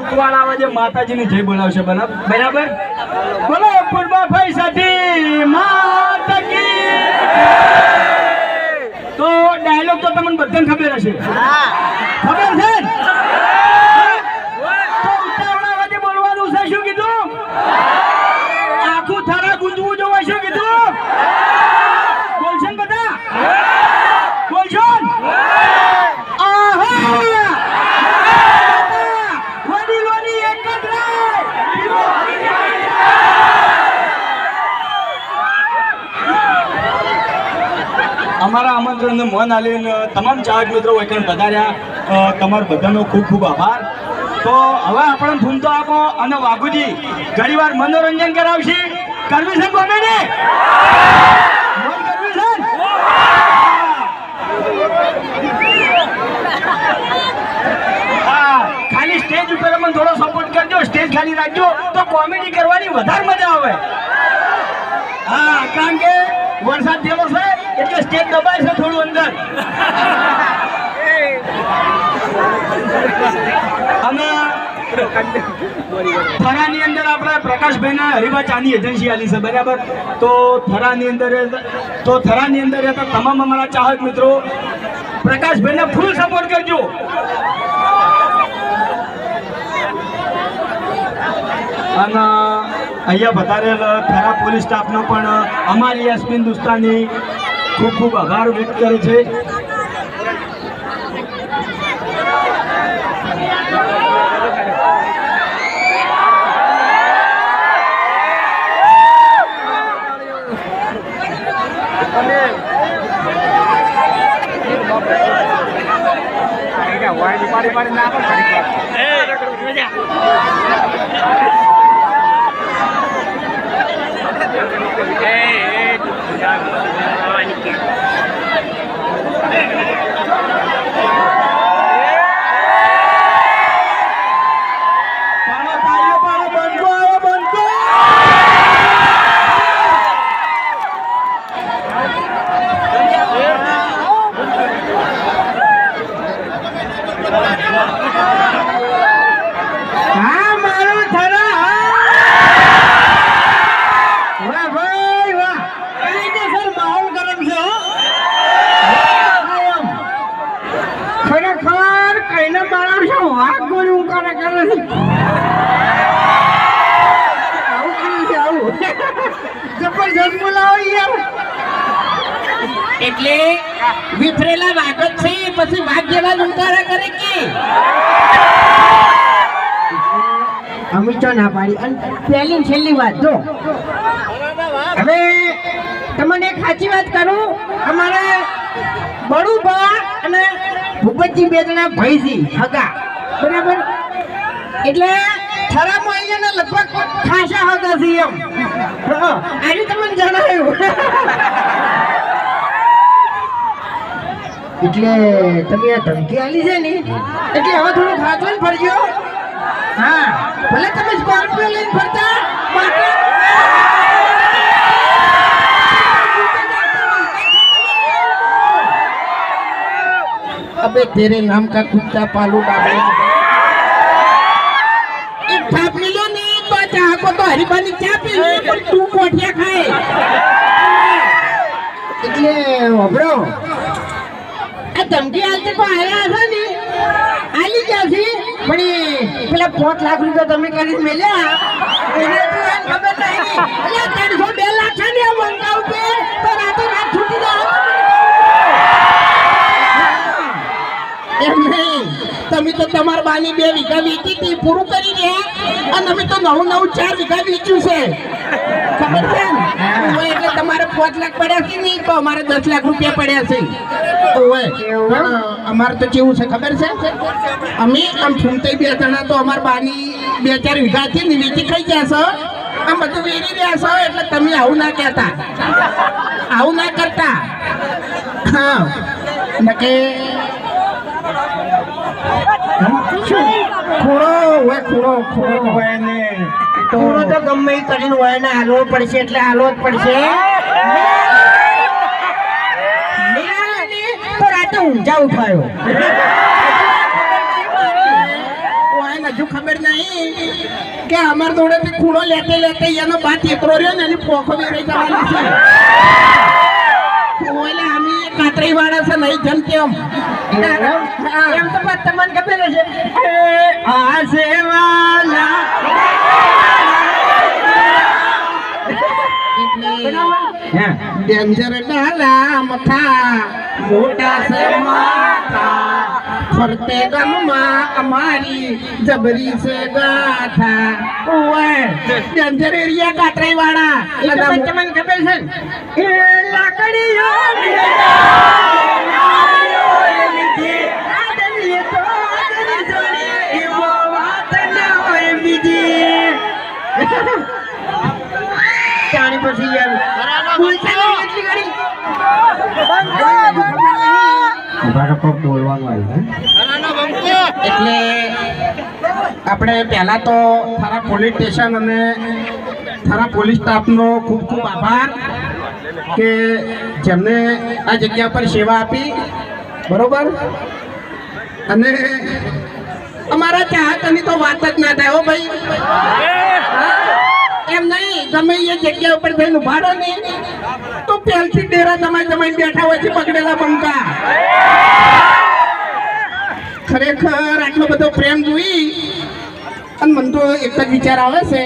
ઉતવાળ આવે છે માતાજીની જય બોલાવશે બરાબર? બરાબર? બોલો ભાઈ સાથે માતા કી તો ડાયલોગ તો તમને બધાને ખબર હશે. ખબર છે ને? તો ઉતાવળા અવાજે બોલવાનું છે શું કીધું આખું થરા ગુંજવું જોવે શું કીધું બોલશે ને બધા બોલશો ને? આહા! વડીલોની એક જ રાય! અમારા આમંત્રણને મન આલીને તમામ ચાહક મિત્રો વૈકણ પધાર્યા. તમારો બધાનો ખૂબ ખૂબ આભાર. તો હવે આપણે ફૂમતો આપો અને વાઘુજી ઘણીવાર મનોરંજન કરાવશે. કરવી છે કોમેડી ખાલી સ્ટેજ ઉપર અમને થોડો સપોર્ટ કરજો સ્ટેજ ખાલી રાખજો, તો કોમેડી કરવાની વધારે મજા આવે. હા, કારણ કે વરસાદ જેવો છે. એટલે સ્ટેજ દબાય છે થોડું અંદર. અમે થરાની અંદર આપણે પ્રકાશભાઈના હરિભા ચાની એજન્સી આલી છે, બરાબર? તો થરાની અંદર તો થરાની અંદર રહેતા તમામ અમારા ચાહક મિત્રો, પ્રકાશભાઈને ફૂલ સપોર્ટ કરજો. અને અહીંયા વધારેલ થરા પોલીસ સ્ટાફનો પણ અમારી યાસ્મીન દુસ્તાની ખૂબ ખૂબ આભાર વ્યક્ત કરે છે. પાડો તાળીઓ પાડો બંકો આવો બંકો હા મારું થરા વાહ ભાઈ વાહ કાયદેસર માહોલ ગરમ છે હો આમ. ખરેખર કઈને માણસ વાઘ બોલું કરે કરે છે? આવું કર્યું છે આવું. જબરજસ્ત બોલાવો યાર એટલે વિફરેલા વાઘ જ છે પછી વાઘ જેવા જ ઉતારા કરે કે? અમે તો ના પાડી. અને પહેલી છેલ્લી વાત જો. હવે તમને એક સાચી વાત કરું. અમારા બળુબા અને ભૂપતજી બે જણા ભાઈજી હગા. બરાબર? એટલે થરામાં અહીંયા લગભગ ખાસા હગા છે એમ. આજે તમને જણાવ્યું. એટલે તમે આ ધમકી આલી છે ને, એટલે હવે થોડું ખાતું જ ફરજો. હા. ભલે તમે સ્કોર્પિયો લઈને ફરતા માટે तेरे नाम का कुत्ता पालू બાબે એક तो પી લે પણ તું કોઠિયા ખાય. એટલે વાપરો આ ધમકી આલતે તો આયા હશે ને? આલી ગયા છે પણ પેલા પાંચ લાખ રૂપિયા તમે કરી મેલ્યા. એને ખબર નહીં અલ્યા ત્રણસો બે લાખ છે ને આ મંગા ઉપર તો રાતો રાત છૂટી જાવ એમ નહીં તમે તો તમારા બાની બે વીઘા વીતી હતી, પૂરું કરી રહ્યા. અને અમે તો નવું નવું ચાર વીઘા વીચ્યું છે. ખબર છે? ને એટલે તમારે પાંચ લાખ પડ્યા છે નહીં, તો અમારે દસ લાખ રૂપિયા પડ્યા છે. પણ અમારે તો કેવું છે, ખબર છે? અમે આમ ફૂમતાઈ બે જણા તો અમારે બાની બે ચાર વીઘા હતી ને વેચી ખાઈ ગયા છો. આમ બધું વેરી રહ્યા છો, એટલે તમે આવું ના કહેતા. આવું ના કરતા. હા. નકે ખૂણો હોય ખૂણો ખૂણો હોય ને. ખૂણો તો ગમે એ કરીને હોય ને હાલવો પડશે એટલે હાલવો જ પડશે. તો તો ઊંચા ઉઠાયો. હજુ ખબર નહીં કે અમાર જોડે ખૂણો લેતે લેતે એનો બાત એકરો રહ્યો ને એની પોખો રહી જવાની છે. કાતરી વાળા છે નહીં જમ તેમ. એમ તો બસ તમને ખબર હશે આ સેવાલા એટલે ડેન્જર ડાલા મથા. મોટા છે માથા. ફરતે ગામમાં અમારી જબરી છે ગાથા. ઓય ડેન્જર એરિયા કાતરાઈ વાળા એ તો બસ તમને ખબર છે એ લાકડીઓ જાણી પછી યાર બોલતા નહીં એટલી ઘડી. એટલે આપણે પહેલા તો થારા પોલીસ સ્ટેશન અને થારા પોલીસ સ્ટાફનો ખૂબ ખૂબ આભાર કે જેમને આ જગ્યા પર સેવા આપી, બરોબર અને અમારા ચાહકની તો વાત જ ના થાય હો ભાઈ? એમ નહીં ગમે એ જગ્યા ઉપર થઈને ઊભા રહો તો પહેલથી ડેરા જમાઈ જમાઈ બેઠા હોય છે પકડેલા બંકા. ખરેખર આટલો બધો પ્રેમ જોઈ અને મને તો એક જ વિચાર આવે છે.